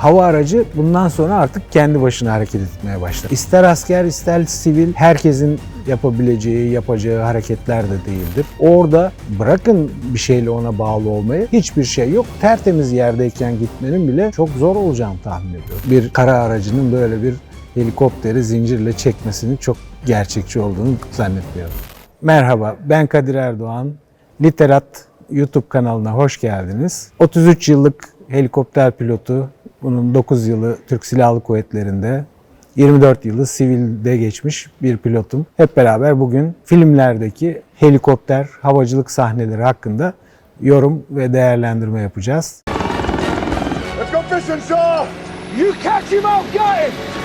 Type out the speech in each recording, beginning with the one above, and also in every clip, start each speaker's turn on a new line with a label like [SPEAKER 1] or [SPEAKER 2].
[SPEAKER 1] hava aracı bundan sonra artık kendi başına hareket etmeye başlar. İster asker ister sivil herkesin yapabileceği, yapacağı hareketler de değildir. Orada bırakın bir şeyle ona bağlı olmayı hiçbir şey yok. Tertemiz yerdeyken gitmenin bile çok zor olacağını tahmin ediyorum. Bir kara aracının böyle bir helikopteri zincirle çekmesinin çok gerçekçi olduğunu zannetmiyorum. Merhaba, ben Kadir Erdoğan. Literat YouTube kanalına hoş geldiniz. 33 yıllık helikopter pilotu, bunun 9 yılı Türk Silahlı Kuvvetleri'nde, 24 yılı sivilde geçmiş bir pilotum. Hep beraber bugün filmlerdeki helikopter, havacılık sahneleri hakkında yorum ve değerlendirme yapacağız.
[SPEAKER 2] Let's go fishing, Shaw!
[SPEAKER 3] You catch him out, got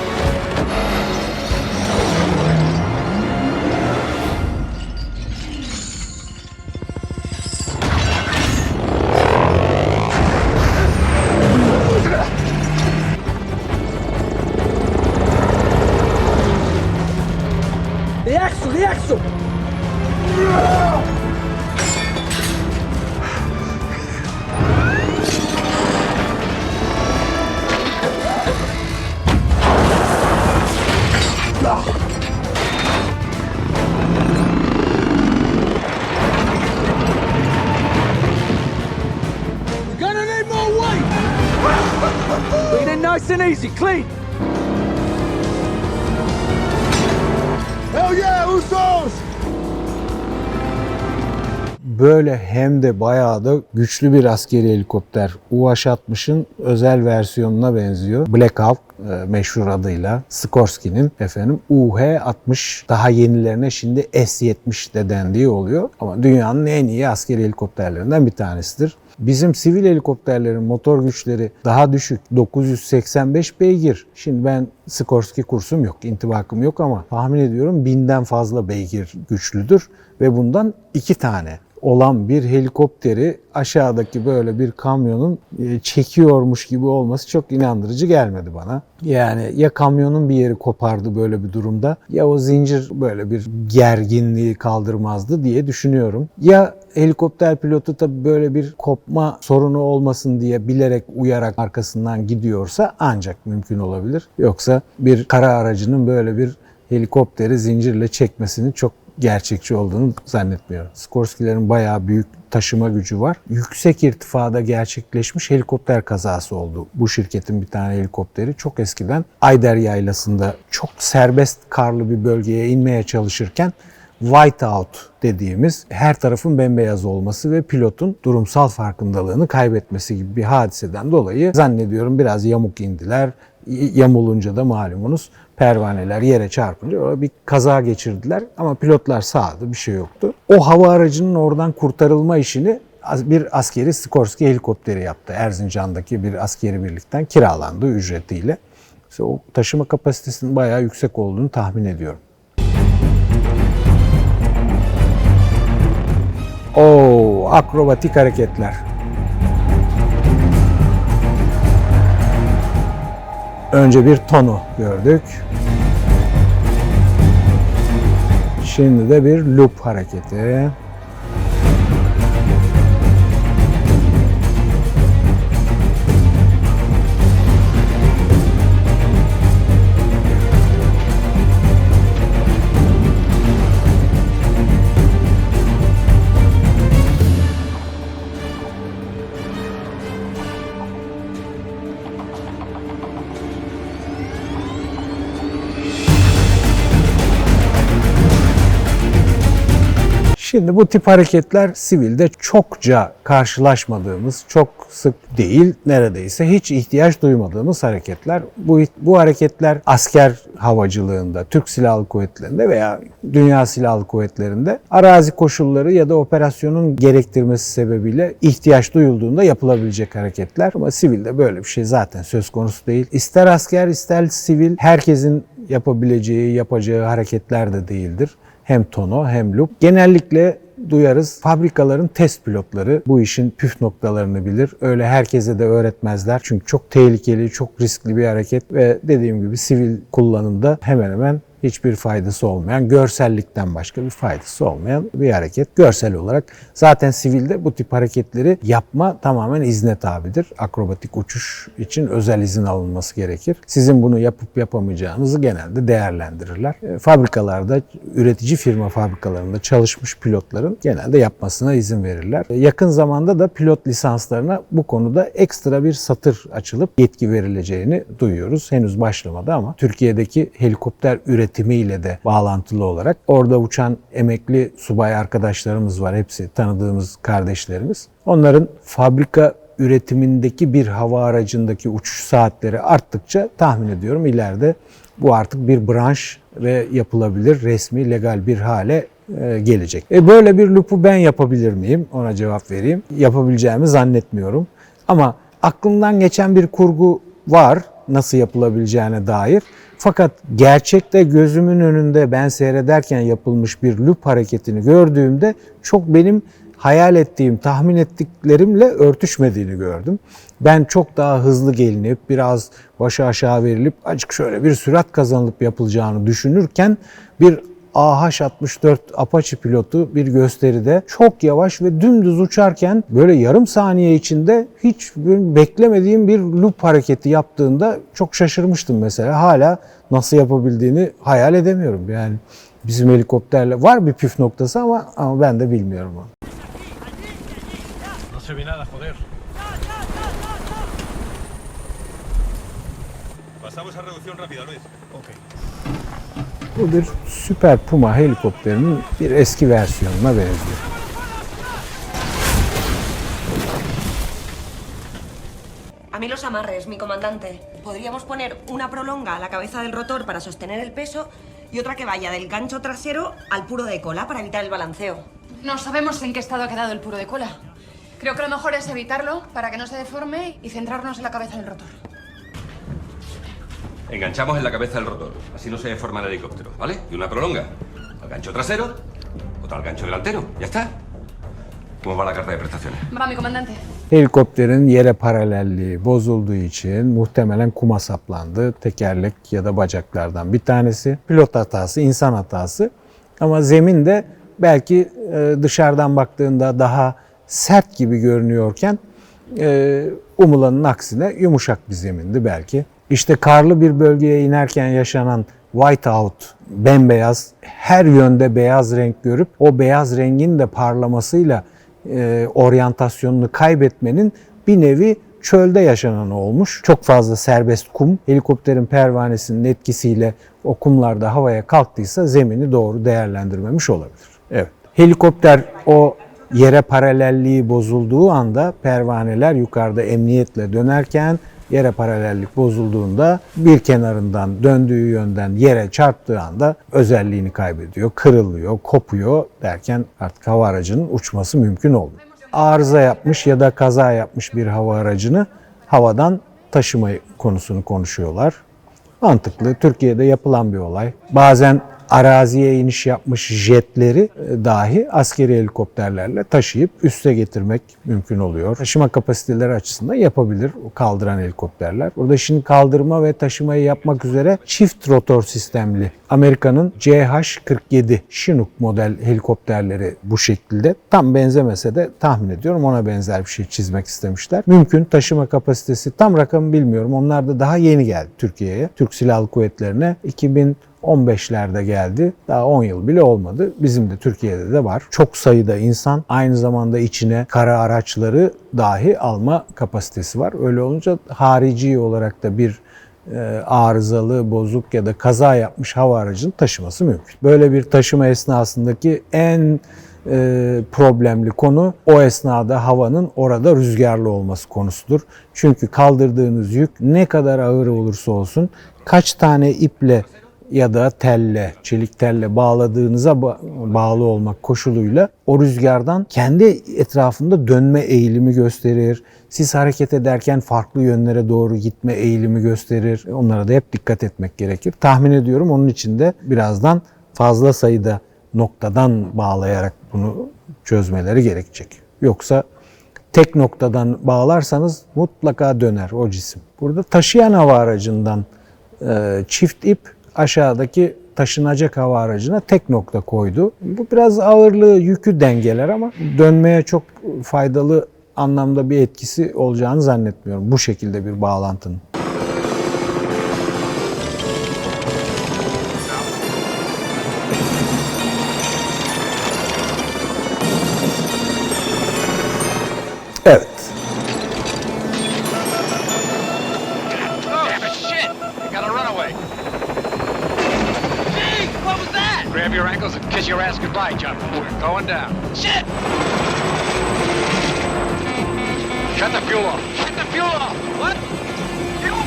[SPEAKER 1] hem de bayağı da güçlü bir askeri helikopter. UH-60'ın özel versiyonuna benziyor. Black Hawk e, meşhur adıyla Sikorsky'nin efendim UH-60 daha yenilerine şimdi S-70 de dendiği oluyor. Ama dünyanın en iyi askeri helikopterlerinden bir tanesidir. Bizim sivil helikopterlerin motor güçleri daha düşük. 985 beygir. Şimdi ben Sikorsky kursum yok, intibakım yok ama tahmin ediyorum binden fazla beygir güçlüdür ve bundan iki tane olan bir helikopteri aşağıdaki böyle bir kamyonun e, çekiyormuş gibi olması çok inandırıcı gelmedi bana. Yani ya kamyonun bir yeri kopardı böyle bir durumda ya o zincir böyle bir gerginliği kaldırmazdı diye düşünüyorum. Ya helikopter pilotu tabii böyle bir kopma sorunu olmasın diye bilerek uyarak arkasından gidiyorsa ancak mümkün olabilir. Yoksa bir kara aracının böyle bir helikopteri zincirle çekmesini çok gerçekçi olduğunu zannetmiyorum. Skorsky'lerin bayağı büyük taşıma gücü var. Yüksek irtifada gerçekleşmiş helikopter kazası oldu. Bu şirketin bir tane helikopteri çok eskiden Ayder Yaylası'nda çok serbest karlı bir bölgeye inmeye çalışırken whiteout dediğimiz her tarafın bembeyaz olması ve pilotun durumsal farkındalığını kaybetmesi gibi bir hadiseden dolayı zannediyorum biraz yamuk indiler. Yamulunca da malumunuz pervaneler yere çarpınca bir kaza geçirdiler ama pilotlar sağdı bir şey yoktu. O hava aracının oradan kurtarılma işini bir askeri Skorsky helikopteri yaptı. Erzincan'daki bir askeri birlikten kiralandı ücretiyle. İşte o taşıma kapasitesinin bayağı yüksek olduğunu tahmin ediyorum. Oo, akrobatik hareketler. Önce bir tonu gördük. Şimdi de bir loop hareketi. Şimdi bu tip hareketler sivilde çokça karşılaşmadığımız, çok sık değil, neredeyse hiç ihtiyaç duymadığımız hareketler. Bu, bu hareketler asker havacılığında, Türk Silahlı Kuvvetleri'nde veya Dünya Silahlı Kuvvetleri'nde arazi koşulları ya da operasyonun gerektirmesi sebebiyle ihtiyaç duyulduğunda yapılabilecek hareketler. Ama sivilde böyle bir şey zaten söz konusu değil. İster asker ister sivil herkesin yapabileceği, yapacağı hareketler de değildir hem tono hem loop. Genellikle duyarız fabrikaların test pilotları bu işin püf noktalarını bilir. Öyle herkese de öğretmezler. Çünkü çok tehlikeli, çok riskli bir hareket ve dediğim gibi sivil kullanımda hemen hemen hiçbir faydası olmayan, görsellikten başka bir faydası olmayan bir hareket. Görsel olarak zaten sivilde bu tip hareketleri yapma tamamen izne tabidir. Akrobatik uçuş için özel izin alınması gerekir. Sizin bunu yapıp yapamayacağınızı genelde değerlendirirler. E, Fabrikalarda, üretici firma fabrikalarında çalışmış pilotların genelde yapmasına izin verirler. E, Yakın zamanda da pilot lisanslarına bu konuda ekstra bir satır açılıp yetki verileceğini duyuyoruz. Henüz başlamadı ama Türkiye'deki helikopter üretimiyle de bağlantılı olarak orada uçan emekli subay arkadaşlarımız var. Hepsi tanıdığımız kardeşlerimiz. Onların fabrika üretimindeki bir hava aracındaki uçuş saatleri arttıkça tahmin ediyorum ileride bu artık bir branş ve yapılabilir, resmi, legal bir hale e, gelecek. E böyle bir loop'u ben yapabilir miyim? Ona cevap vereyim. Yapabileceğimi zannetmiyorum. Ama aklımdan geçen bir kurgu var nasıl yapılabileceğine dair. Fakat gerçekte gözümün önünde ben seyrederken yapılmış bir loop hareketini gördüğümde çok benim hayal ettiğim, tahmin ettiklerimle örtüşmediğini gördüm. Ben çok daha hızlı gelinip biraz başa aşağı verilip açık şöyle bir sürat kazanılıp yapılacağını düşünürken bir AH-64 Apache pilotu bir gösteride çok yavaş ve dümdüz uçarken böyle yarım saniye içinde hiç beklemediğim bir loop hareketi yaptığında çok şaşırmıştım mesela. Hala nasıl yapabildiğini hayal edemiyorum. Yani bizim helikopterle var bir püf noktası ama, ama ben de bilmiyorum onu.
[SPEAKER 4] Pasamos a reducción rápida, Luis.
[SPEAKER 1] Bu bir Super Puma helikopterinin bir eski versiyonuna benziyor.
[SPEAKER 5] A mí los amarres, mi comandante. Podríamos poner una prolonga a la cabeza del rotor para sostener el peso y otra que vaya del gancho trasero al puro de cola para evitar el balanceo.
[SPEAKER 6] No sabemos en qué estado ha quedado el puro de cola. Creo que lo mejor es evitarlo para que no se deforme y centrarnos en la cabeza del rotor.
[SPEAKER 4] Enganchamos en la cabeza del rotor, así no se deforma el helicóptero, ¿vale? Y una prolonga al gancho trasero, otra al gancho delantero, ya está. ¿Cómo va la carta de prestaciones?
[SPEAKER 6] Va, mi comandante.
[SPEAKER 1] Helikopterin yere paralelliği bozulduğu için muhtemelen kuma saplandı. Tekerlek ya da bacaklardan bir tanesi. Pilot hatası, insan hatası. Ama zemin de belki e, dışarıdan baktığında daha sert gibi görünüyorken e, umulanın aksine yumuşak bir zemindi belki. İşte karlı bir bölgeye inerken yaşanan whiteout, bembeyaz, her yönde beyaz renk görüp o beyaz rengin de parlamasıyla e, oryantasyonunu kaybetmenin bir nevi çölde yaşanan olmuş. Çok fazla serbest kum, helikopterin pervanesinin etkisiyle o kumlarda havaya kalktıysa zemini doğru değerlendirmemiş olabilir. Evet. Helikopter o yere paralelliği bozulduğu anda pervaneler yukarıda emniyetle dönerken yere paralellik bozulduğunda bir kenarından döndüğü yönden yere çarptığı anda özelliğini kaybediyor, kırılıyor, kopuyor derken artık hava aracının uçması mümkün olmuyor. Arıza yapmış ya da kaza yapmış bir hava aracını havadan taşıma konusunu konuşuyorlar. Mantıklı. Türkiye'de yapılan bir olay. Bazen araziye iniş yapmış jetleri e, dahi askeri helikopterlerle taşıyıp üste getirmek mümkün oluyor. Taşıma kapasiteleri açısından yapabilir kaldıran helikopterler. Burada şimdi kaldırma ve taşımayı yapmak üzere çift rotor sistemli Amerika'nın CH-47 Chinook model helikopterleri bu şekilde. Tam benzemese de tahmin ediyorum ona benzer bir şey çizmek istemişler. Mümkün taşıma kapasitesi tam rakamı bilmiyorum. Onlar da daha yeni geldi Türkiye'ye. Türk Silahlı Kuvvetleri'ne 2000 15'lerde geldi. Daha 10 yıl bile olmadı. Bizim de Türkiye'de de var. Çok sayıda insan aynı zamanda içine kara araçları dahi alma kapasitesi var. Öyle olunca harici olarak da bir e, arızalı, bozuk ya da kaza yapmış hava aracını taşıması mümkün. Böyle bir taşıma esnasındaki en e, problemli konu o esnada havanın orada rüzgarlı olması konusudur. Çünkü kaldırdığınız yük ne kadar ağır olursa olsun kaç tane iple ya da telle, çelik telle bağladığınıza ba- bağlı olmak koşuluyla o rüzgardan kendi etrafında dönme eğilimi gösterir. Siz hareket ederken farklı yönlere doğru gitme eğilimi gösterir. Onlara da hep dikkat etmek gerekir. Tahmin ediyorum onun için de birazdan fazla sayıda noktadan bağlayarak bunu çözmeleri gerekecek. Yoksa tek noktadan bağlarsanız mutlaka döner o cisim. Burada taşıyan hava aracından çift ip aşağıdaki taşınacak hava aracına tek nokta koydu. Bu biraz ağırlığı, yükü dengeler ama dönmeye çok faydalı anlamda bir etkisi olacağını zannetmiyorum bu şekilde bir bağlantının. Evet.
[SPEAKER 7] Going down. Shit! Shut the fuel off. Shut the fuel off. What? Fuel?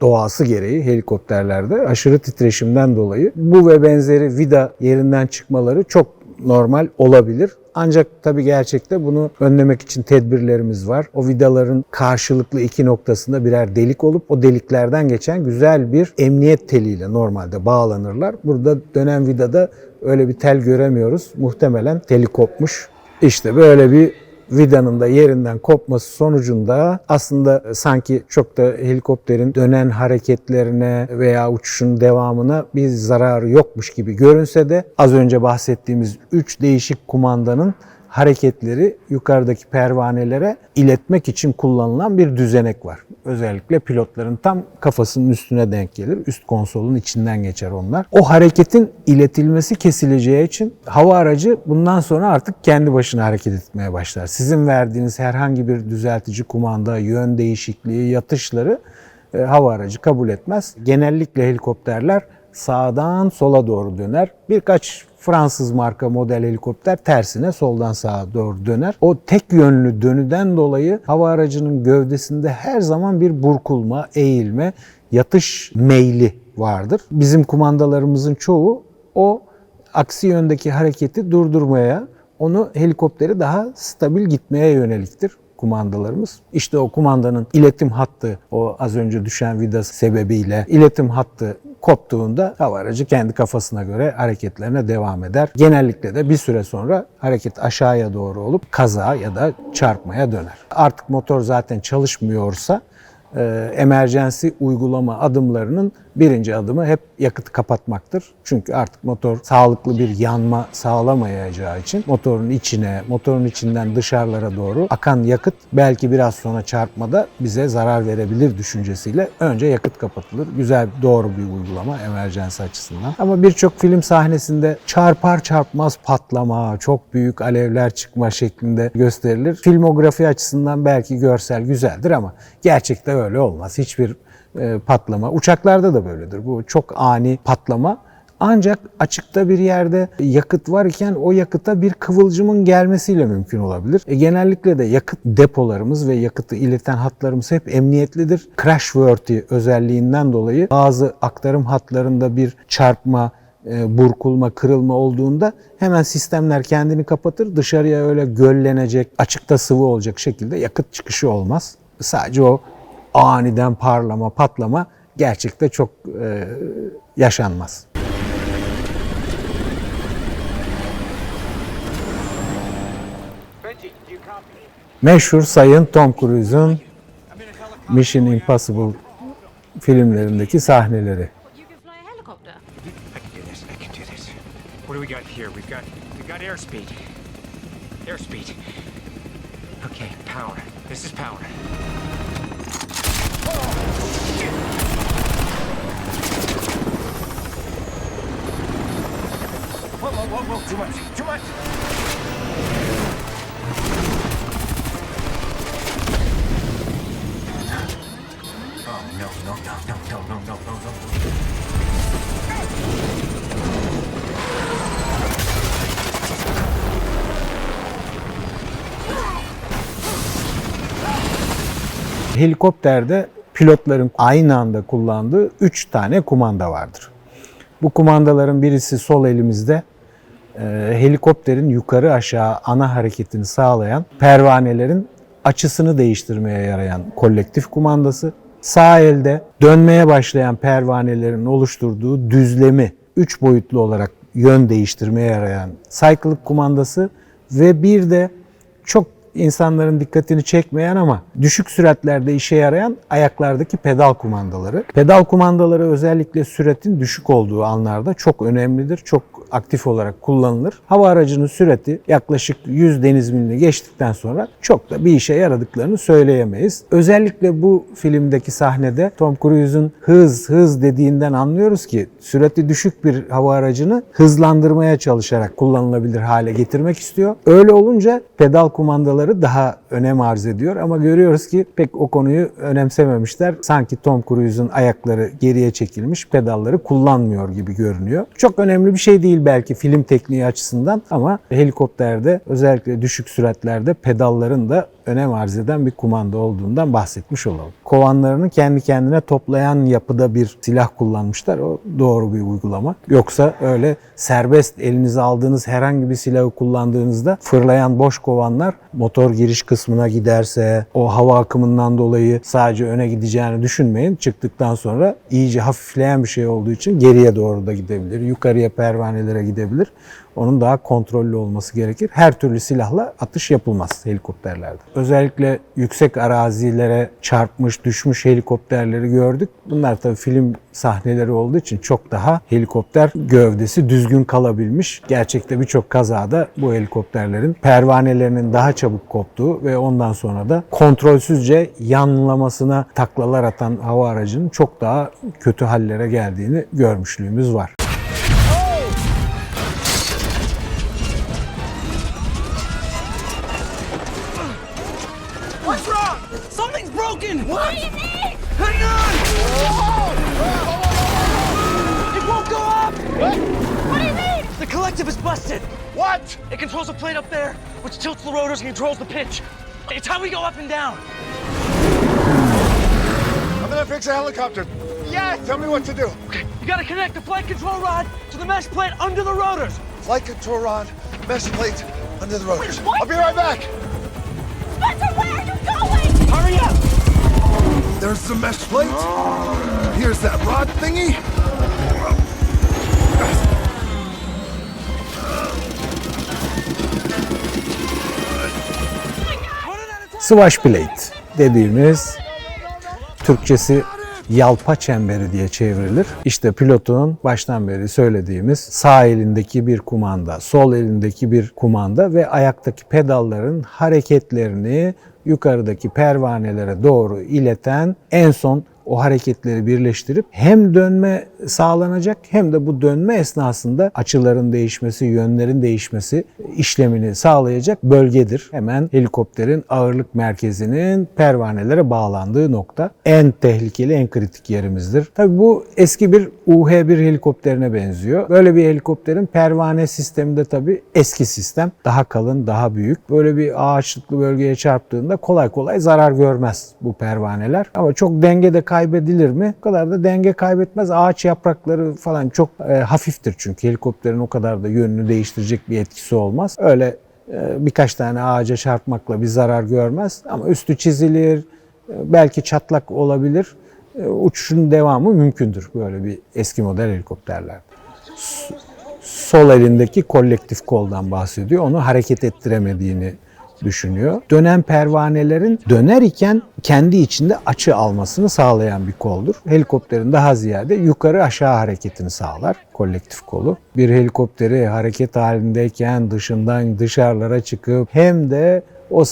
[SPEAKER 1] Doğası gereği helikopterlerde aşırı titreşimden dolayı bu ve benzeri vida yerinden çıkmaları çok normal olabilir. Ancak tabii gerçekte bunu önlemek için tedbirlerimiz var. O vidaların karşılıklı iki noktasında birer delik olup o deliklerden geçen güzel bir emniyet teliyle normalde bağlanırlar. Burada dönen vidada öyle bir tel göremiyoruz. Muhtemelen teli kopmuş. İşte böyle bir vidanın da yerinden kopması sonucunda aslında sanki çok da helikopterin dönen hareketlerine veya uçuşun devamına bir zararı yokmuş gibi görünse de az önce bahsettiğimiz 3 değişik kumandanın hareketleri yukarıdaki pervanelere iletmek için kullanılan bir düzenek var. Özellikle pilotların tam kafasının üstüne denk gelir. Üst konsolun içinden geçer onlar. O hareketin iletilmesi kesileceği için hava aracı bundan sonra artık kendi başına hareket etmeye başlar. Sizin verdiğiniz herhangi bir düzeltici kumanda, yön değişikliği, yatışları e, hava aracı kabul etmez. Genellikle helikopterler sağdan sola doğru döner. Birkaç Fransız marka model helikopter tersine soldan sağa doğru döner. O tek yönlü dönüden dolayı hava aracının gövdesinde her zaman bir burkulma, eğilme, yatış meyli vardır. Bizim kumandalarımızın çoğu o aksi yöndeki hareketi durdurmaya, onu helikopteri daha stabil gitmeye yöneliktir kumandalarımız. İşte o kumandanın iletim hattı, o az önce düşen vida sebebiyle iletim hattı koptuğunda hava aracı kendi kafasına göre hareketlerine devam eder. Genellikle de bir süre sonra hareket aşağıya doğru olup kaza ya da çarpmaya döner. Artık motor zaten çalışmıyorsa e, emergency uygulama adımlarının birinci adımı hep yakıtı kapatmaktır. Çünkü artık motor sağlıklı bir yanma sağlamayacağı için motorun içine, motorun içinden dışarılara doğru akan yakıt belki biraz sonra çarpmada bize zarar verebilir düşüncesiyle önce yakıt kapatılır. Güzel, doğru bir uygulama emergency açısından. Ama birçok film sahnesinde çarpar çarpmaz patlama, çok büyük alevler çıkma şeklinde gösterilir. Filmografi açısından belki görsel güzeldir ama gerçekte öyle olmaz. Hiçbir e, patlama. Uçaklarda da böyledir. Bu çok ani patlama. Ancak açıkta bir yerde yakıt var iken o yakıta bir kıvılcımın gelmesiyle mümkün olabilir. E, genellikle de yakıt depolarımız ve yakıtı ileten hatlarımız hep emniyetlidir. Crashworthy özelliğinden dolayı bazı aktarım hatlarında bir çarpma, e, burkulma, kırılma olduğunda hemen sistemler kendini kapatır. Dışarıya öyle göllenecek, açıkta sıvı olacak şekilde yakıt çıkışı olmaz. Sadece o aniden parlama, patlama gerçekte çok e, yaşanmaz. Meşhur Sayın Tom Cruise'un Mission Impossible filmlerindeki sahneleri.
[SPEAKER 8] Okay, power. This is power. Whoa, whoa, whoa, whoa! Too much! Too much! Oh no, no, no, no, no, no, no, no, no.
[SPEAKER 1] Helikopterde pilotların aynı anda kullandığı 3 tane kumanda vardır. Bu kumandaların birisi sol elimizde helikopterin yukarı aşağı ana hareketini sağlayan pervanelerin açısını değiştirmeye yarayan kolektif kumandası. Sağ elde dönmeye başlayan pervanelerin oluşturduğu düzlemi 3 boyutlu olarak yön değiştirmeye yarayan cyclic kumandası ve bir de çok insanların dikkatini çekmeyen ama düşük süratlerde işe yarayan ayaklardaki pedal kumandaları. Pedal kumandaları özellikle süratin düşük olduğu anlarda çok önemlidir. Çok aktif olarak kullanılır. Hava aracının sürati yaklaşık 100 deniz milini geçtikten sonra çok da bir işe yaradıklarını söyleyemeyiz. Özellikle bu filmdeki sahnede Tom Cruise'un hız hız dediğinden anlıyoruz ki sürati düşük bir hava aracını hızlandırmaya çalışarak kullanılabilir hale getirmek istiyor. Öyle olunca pedal kumandaları daha önem arz ediyor ama görüyoruz ki pek o konuyu önemsememişler. Sanki Tom Cruise'un ayakları geriye çekilmiş, pedalları kullanmıyor gibi görünüyor. Çok önemli bir şey değil belki film tekniği açısından ama helikopterde özellikle düşük süratlerde pedalların da önem arz eden bir kumanda olduğundan bahsetmiş olalım. Kovanlarını kendi kendine toplayan yapıda bir silah kullanmışlar. O doğru bir uygulama. Yoksa öyle serbest elinize aldığınız herhangi bir silahı kullandığınızda fırlayan boş kovanlar motor giriş kısmına giderse o hava akımından dolayı sadece öne gideceğini düşünmeyin. Çıktıktan sonra iyice hafifleyen bir şey olduğu için geriye doğru da gidebilir. Yukarıya pervanelere gidebilir. Onun daha kontrollü olması gerekir. Her türlü silahla atış yapılmaz helikopterlerde. Özellikle yüksek arazilere çarpmış, düşmüş helikopterleri gördük. Bunlar tabii film sahneleri olduğu için çok daha helikopter gövdesi düzgün kalabilmiş. Gerçekte birçok kazada bu helikopterlerin pervanelerinin daha çabuk koptuğu ve ondan sonra da kontrolsüzce yanlamasına taklalar atan hava aracının çok daha kötü hallere geldiğini görmüşlüğümüz var.
[SPEAKER 3] Something's broken! What? do you mean? Hang on! It won't go up!
[SPEAKER 2] What?
[SPEAKER 3] What do you mean? The collective is busted.
[SPEAKER 2] What?
[SPEAKER 3] It controls a plate up there, which tilts the rotors and controls the pitch. It's how we go up and down.
[SPEAKER 2] I'm gonna fix a helicopter. Yeah, tell me what to do.
[SPEAKER 3] Okay, you gotta connect the flight control rod to the mesh plate under the rotors.
[SPEAKER 2] Flight control rod, mesh plate, under the rotors.
[SPEAKER 3] what?
[SPEAKER 2] I'll be right back. There's the mesh plate. Here's that rod thingy.
[SPEAKER 1] Swash plate dediğimiz Türkçesi yalpa çemberi diye çevrilir. İşte pilotun baştan beri söylediğimiz sağ elindeki bir kumanda, sol elindeki bir kumanda ve ayaktaki pedalların hareketlerini yukarıdaki pervanelere doğru ileten en son o hareketleri birleştirip hem dönme sağlanacak hem de bu dönme esnasında açıların değişmesi, yönlerin değişmesi işlemini sağlayacak bölgedir. Hemen helikopterin ağırlık merkezinin pervanelere bağlandığı nokta. En tehlikeli, en kritik yerimizdir. Tabii bu eski bir UH-1 helikopterine benziyor. Böyle bir helikopterin pervane sistemi de tabii eski sistem. Daha kalın, daha büyük. Böyle bir ağaçlıklı bölgeye çarptığında kolay kolay zarar görmez bu pervaneler. Ama çok dengede kaybedilir mi? O kadar da denge kaybetmez. Ağaç yaprakları falan çok e, hafiftir çünkü helikopterin o kadar da yönünü değiştirecek bir etkisi olmaz. Öyle e, birkaç tane ağaca çarpmakla bir zarar görmez ama üstü çizilir, e, belki çatlak olabilir. E, uçuşun devamı mümkündür böyle bir eski model helikopterlerde. Sol elindeki kolektif koldan bahsediyor. Onu hareket ettiremediğini düşünüyor. Dönen pervanelerin döner iken kendi içinde açı almasını sağlayan bir koldur. Helikopterin daha ziyade yukarı aşağı hareketini sağlar kolektif kolu. Bir helikopteri hareket halindeyken dışından dışarılara çıkıp hem de o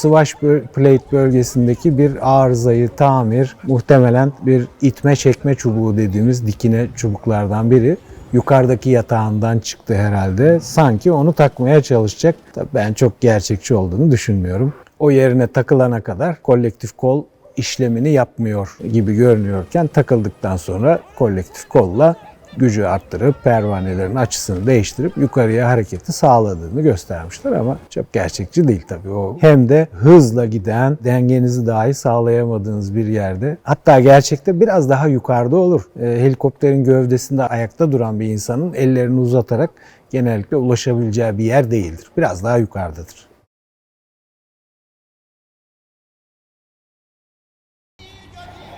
[SPEAKER 1] böl- plate bölgesindeki bir arızayı tamir, muhtemelen bir itme çekme çubuğu dediğimiz dikine çubuklardan biri yukarıdaki yatağından çıktı herhalde. Sanki onu takmaya çalışacak. Tabii ben çok gerçekçi olduğunu düşünmüyorum. O yerine takılana kadar kolektif kol işlemini yapmıyor gibi görünüyorken takıldıktan sonra kolektif kolla gücü arttırıp pervanelerin açısını değiştirip yukarıya hareketi sağladığını göstermişler ama çok gerçekçi değil tabii o. Hem de hızla giden dengenizi dahi sağlayamadığınız bir yerde hatta gerçekte biraz daha yukarıda olur. Ee, helikopterin gövdesinde ayakta duran bir insanın ellerini uzatarak genellikle ulaşabileceği bir yer değildir. Biraz daha yukarıdadır.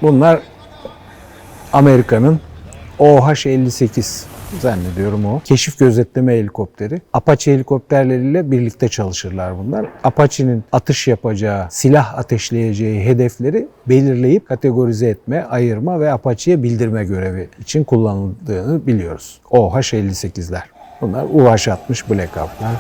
[SPEAKER 1] Bunlar Amerika'nın OH-58 Zannediyorum o. Keşif gözetleme helikopteri. Apache helikopterleriyle birlikte çalışırlar bunlar. Apache'nin atış yapacağı, silah ateşleyeceği hedefleri belirleyip kategorize etme, ayırma ve Apache'ye bildirme görevi için kullanıldığını biliyoruz. OH-58'ler. Bunlar UH-60 Black Hawk'lar.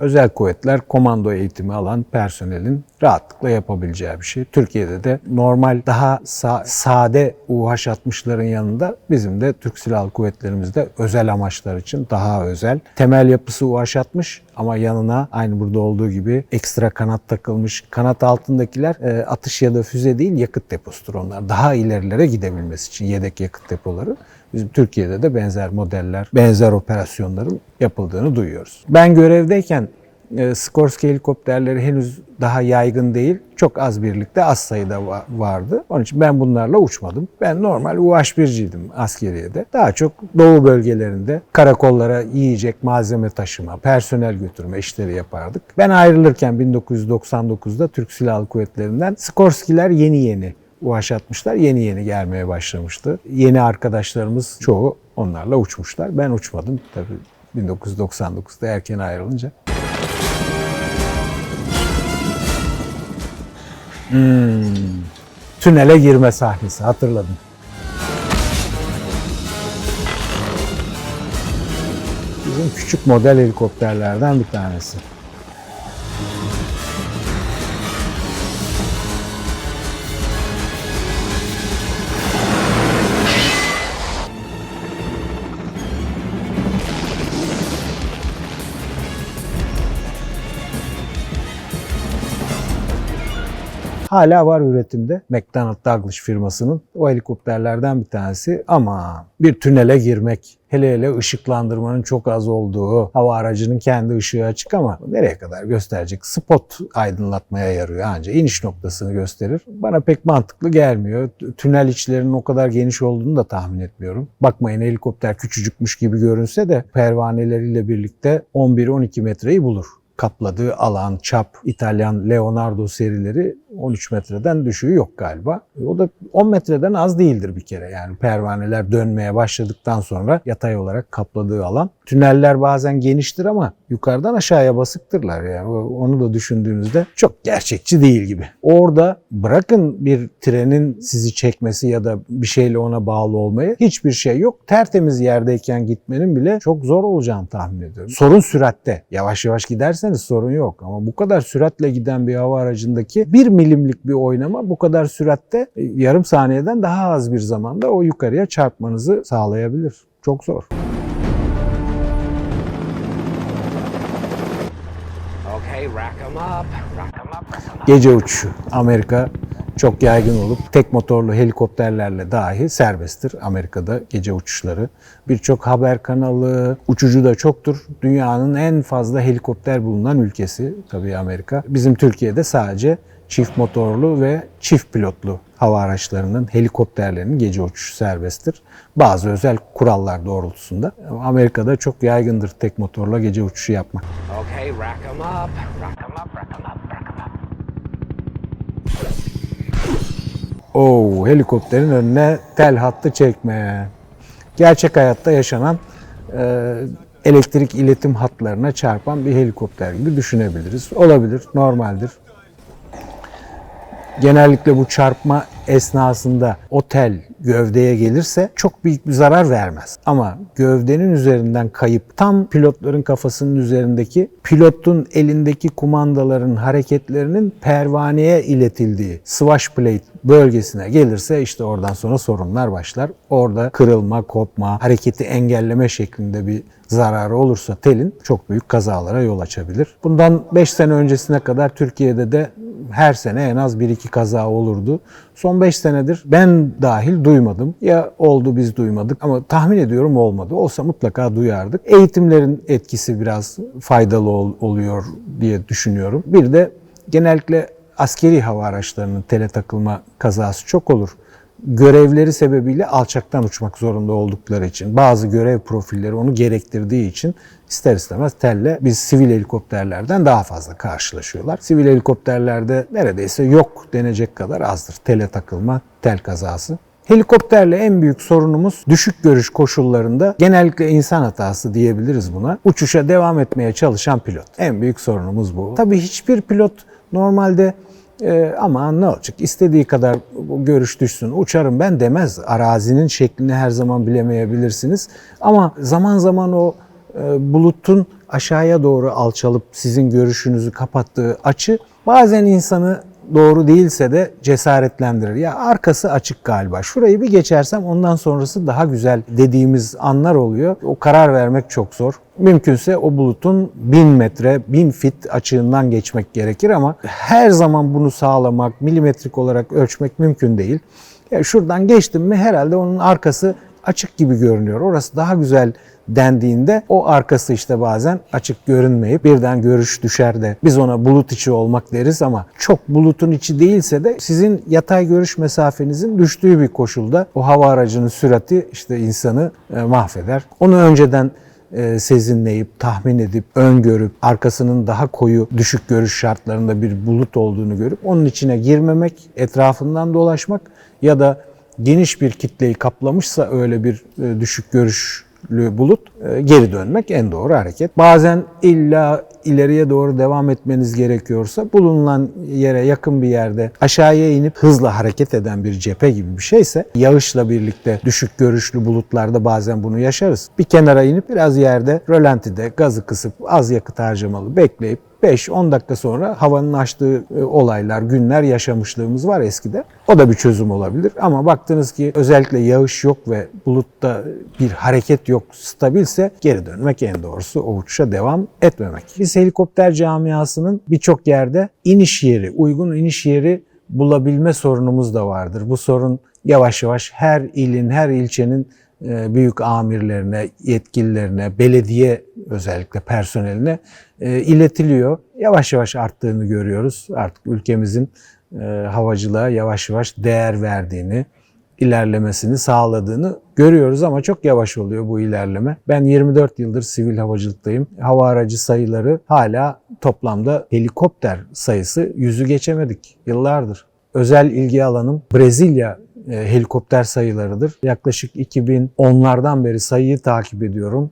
[SPEAKER 1] Özel kuvvetler komando eğitimi alan personelin rahatlıkla yapabileceği bir şey. Türkiye'de de normal daha sa- sade UH-60'ların yanında bizim de Türk Silahlı Kuvvetlerimizde özel amaçlar için daha özel. Temel yapısı UH-60 ama yanına aynı burada olduğu gibi ekstra kanat takılmış. Kanat altındakiler e, atış ya da füze değil yakıt deposudur onlar. Daha ilerilere gidebilmesi için yedek yakıt depoları. Bizim Türkiye'de de benzer modeller, benzer operasyonların yapıldığını duyuyoruz. Ben görevdeyken e, Skorsky helikopterleri henüz daha yaygın değil. Çok az birlikte az sayıda va- vardı. Onun için ben bunlarla uçmadım. Ben normal UH-1'ciydim askeriyede. Daha çok doğu bölgelerinde karakollara yiyecek malzeme taşıma, personel götürme işleri yapardık. Ben ayrılırken 1999'da Türk Silahlı Kuvvetleri'nden Skorsky'ler yeni yeni UH-60'lar yeni yeni gelmeye başlamıştı. Yeni arkadaşlarımız çoğu onlarla uçmuşlar. Ben uçmadım tabii 1999'da erken ayrılınca. Hmm. Tünele girme sahnesi hatırladım. Bizim küçük model helikopterlerden bir tanesi. Hala var üretimde. McDonnell Douglas firmasının o helikopterlerden bir tanesi ama bir tünele girmek hele hele ışıklandırmanın çok az olduğu hava aracının kendi ışığı açık ama nereye kadar gösterecek spot aydınlatmaya yarıyor anca iniş noktasını gösterir. Bana pek mantıklı gelmiyor. Tünel içlerinin o kadar geniş olduğunu da tahmin etmiyorum. Bakmayın helikopter küçücükmüş gibi görünse de pervaneleriyle birlikte 11-12 metreyi bulur kapladığı alan, çap, İtalyan Leonardo serileri 13 metreden düşüğü yok galiba. O da 10 metreden az değildir bir kere. Yani pervaneler dönmeye başladıktan sonra yatay olarak kapladığı alan. Tüneller bazen geniştir ama yukarıdan aşağıya basıktırlar. Yani onu da düşündüğünüzde çok gerçekçi değil gibi. Orada bırakın bir trenin sizi çekmesi ya da bir şeyle ona bağlı olmayı hiçbir şey yok. Tertemiz yerdeyken gitmenin bile çok zor olacağını tahmin ediyorum. Sorun süratte. Yavaş yavaş giderseniz sorun yok. Ama bu kadar süratle giden bir hava aracındaki bir milimlik bir oynama bu kadar süratte e, yarım saniyeden daha az bir zamanda o yukarıya çarpmanızı sağlayabilir. Çok zor. Gece uçuşu. Amerika çok yaygın olup tek motorlu helikopterlerle dahi serbesttir Amerika'da gece uçuşları. Birçok haber kanalı, uçucu da çoktur. Dünyanın en fazla helikopter bulunan ülkesi tabii Amerika. Bizim Türkiye'de sadece çift motorlu ve çift pilotlu hava araçlarının, helikopterlerinin gece uçuşu serbesttir. Bazı özel kurallar doğrultusunda. Amerika'da çok yaygındır tek motorla gece uçuşu yapmak.
[SPEAKER 8] Okay, rack 'em up, rack 'em up, rack 'em up, rack 'em up.
[SPEAKER 1] Oo, helikopterin önüne tel hattı çekme. Gerçek hayatta yaşanan e, elektrik iletim hatlarına çarpan bir helikopter gibi düşünebiliriz. Olabilir, normaldir. Genellikle bu çarpma esnasında o tel gövdeye gelirse çok büyük bir zarar vermez. Ama gövdenin üzerinden kayıp tam pilotların kafasının üzerindeki pilotun elindeki kumandaların hareketlerinin pervaneye iletildiği swash plate bölgesine gelirse işte oradan sonra sorunlar başlar. Orada kırılma, kopma, hareketi engelleme şeklinde bir zararı olursa telin çok büyük kazalara yol açabilir. Bundan 5 sene öncesine kadar Türkiye'de de her sene en az 1-2 kaza olurdu. Son 5 senedir ben dahil duymadım. Ya oldu biz duymadık ama tahmin ediyorum olmadı. Olsa mutlaka duyardık. Eğitimlerin etkisi biraz faydalı ol- oluyor diye düşünüyorum. Bir de genellikle askeri hava araçlarının tele takılma kazası çok olur. Görevleri sebebiyle alçaktan uçmak zorunda oldukları için, bazı görev profilleri onu gerektirdiği için ister istemez telle biz sivil helikopterlerden daha fazla karşılaşıyorlar. Sivil helikopterlerde neredeyse yok denecek kadar azdır tele takılma, tel kazası. Helikopterle en büyük sorunumuz düşük görüş koşullarında genellikle insan hatası diyebiliriz buna. Uçuşa devam etmeye çalışan pilot. En büyük sorunumuz bu. Tabii hiçbir pilot normalde e, ama ne olacak istediği kadar görüş düşsün uçarım ben demez. Arazinin şeklini her zaman bilemeyebilirsiniz. Ama zaman zaman o e, bulutun aşağıya doğru alçalıp sizin görüşünüzü kapattığı açı bazen insanı doğru değilse de cesaretlendirir. Ya arkası açık galiba. Şurayı bir geçersem ondan sonrası daha güzel dediğimiz anlar oluyor. O karar vermek çok zor. Mümkünse o bulutun 1000 metre, 1000 fit açığından geçmek gerekir ama her zaman bunu sağlamak, milimetrik olarak ölçmek mümkün değil. Ya şuradan geçtim mi herhalde onun arkası açık gibi görünüyor. Orası daha güzel dendiğinde o arkası işte bazen açık görünmeyip birden görüş düşer de biz ona bulut içi olmak deriz ama çok bulutun içi değilse de sizin yatay görüş mesafenizin düştüğü bir koşulda o hava aracının sürati işte insanı e, mahveder. Onu önceden e, sezinleyip, tahmin edip, öngörüp, arkasının daha koyu düşük görüş şartlarında bir bulut olduğunu görüp onun içine girmemek, etrafından dolaşmak ya da geniş bir kitleyi kaplamışsa öyle bir e, düşük görüşlü bulut e, geri dönmek en doğru hareket. Bazen illa ileriye doğru devam etmeniz gerekiyorsa bulunan yere yakın bir yerde aşağıya inip hızla hareket eden bir cephe gibi bir şeyse yağışla birlikte düşük görüşlü bulutlarda bazen bunu yaşarız. Bir kenara inip biraz yerde rölantide gazı kısıp az yakıt harcamalı bekleyip 5-10 dakika sonra havanın açtığı e, olaylar, günler yaşamışlığımız var eskide. O da bir çözüm olabilir. Ama baktınız ki özellikle yağış yok ve bulutta bir hareket yok, stabilse geri dönmek en doğrusu o uçuşa devam etmemek. Biz helikopter camiasının birçok yerde iniş yeri, uygun iniş yeri bulabilme sorunumuz da vardır. Bu sorun yavaş yavaş her ilin, her ilçenin büyük amirlerine, yetkililerine, belediye özellikle personeline e, iletiliyor. Yavaş yavaş arttığını görüyoruz. Artık ülkemizin e, havacılığa yavaş yavaş değer verdiğini, ilerlemesini sağladığını görüyoruz ama çok yavaş oluyor bu ilerleme. Ben 24 yıldır sivil havacılıktayım. Hava aracı sayıları hala toplamda helikopter sayısı yüzü geçemedik yıllardır. Özel ilgi alanım Brezilya e, helikopter sayılarıdır. Yaklaşık 2010'lardan beri sayıyı takip ediyorum.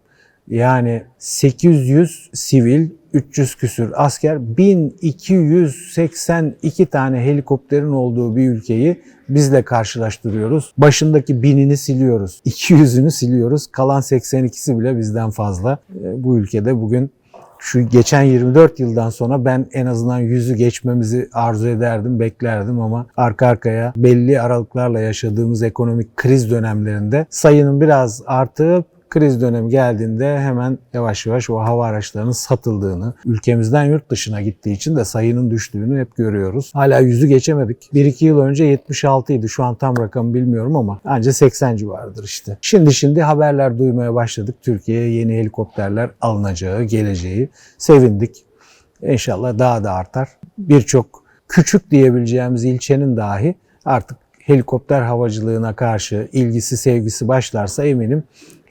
[SPEAKER 1] Yani 800 sivil, 300 küsür asker, 1282 tane helikopterin olduğu bir ülkeyi bizle karşılaştırıyoruz. Başındaki binini siliyoruz, 200'ünü siliyoruz. Kalan 82'si bile bizden fazla. E, Bu ülkede bugün şu geçen 24 yıldan sonra ben en azından yüzü geçmemizi arzu ederdim, beklerdim ama arka arkaya belli aralıklarla yaşadığımız ekonomik kriz dönemlerinde sayının biraz artıp kriz dönemi geldiğinde hemen yavaş yavaş o hava araçlarının satıldığını, ülkemizden yurt dışına gittiği için de sayının düştüğünü hep görüyoruz. Hala yüzü geçemedik. 1-2 yıl önce 76 idi. Şu an tam rakamı bilmiyorum ama anca 80 civarıdır işte. Şimdi şimdi haberler duymaya başladık. Türkiye'ye yeni helikopterler alınacağı, geleceği. Sevindik. İnşallah daha da artar. Birçok küçük diyebileceğimiz ilçenin dahi artık helikopter havacılığına karşı ilgisi, sevgisi başlarsa eminim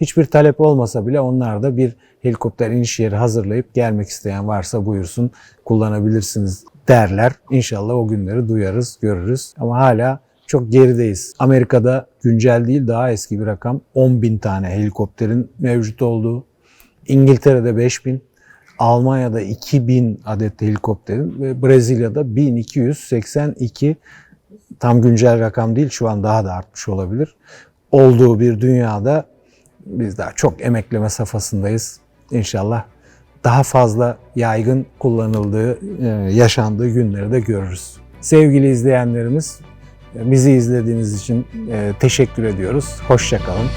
[SPEAKER 1] hiçbir talep olmasa bile onlar da bir helikopter iniş yeri hazırlayıp gelmek isteyen varsa buyursun kullanabilirsiniz derler. İnşallah o günleri duyarız, görürüz. Ama hala çok gerideyiz. Amerika'da güncel değil daha eski bir rakam 10 bin tane helikopterin mevcut olduğu. İngiltere'de 5 bin, Almanya'da 2000 adet helikopterin ve Brezilya'da 1282 tam güncel rakam değil şu an daha da artmış olabilir. Olduğu bir dünyada biz daha çok emekleme safhasındayız. İnşallah daha fazla yaygın kullanıldığı, e, yaşandığı günleri de görürüz. Sevgili izleyenlerimiz, bizi izlediğiniz için e, teşekkür ediyoruz. Hoşçakalın.